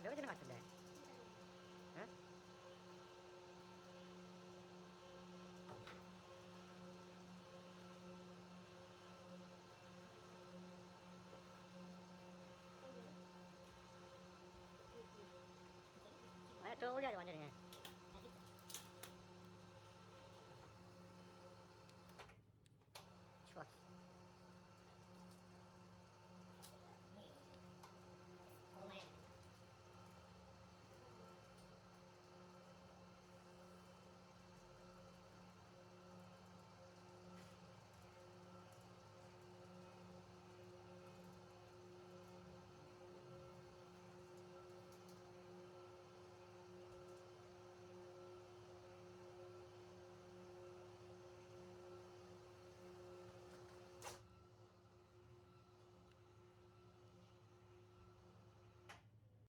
ഭയങ്കര ഇങ്ങനെ കാറ്റല്ലേ ഏ? ടോളിയാണ് പറഞ്ഞിരുന്നേ